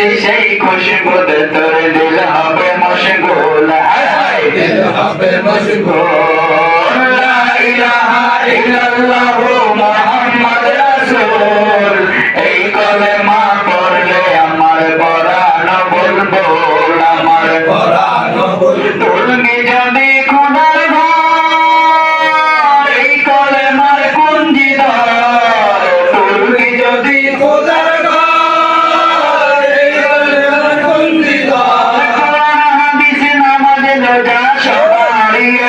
আছি সেই খুশবুতে তোর দিল হবে মশগুল। হায় হায়। দিল হবে মশগুল। লা ইলাহা ইল্লাল্লাহ মুহাম্মদ রাসূল। এই কলেমা পড়লে আমার পরাণ বলব আমার পরাণ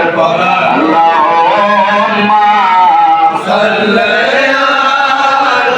أكبر الله صلي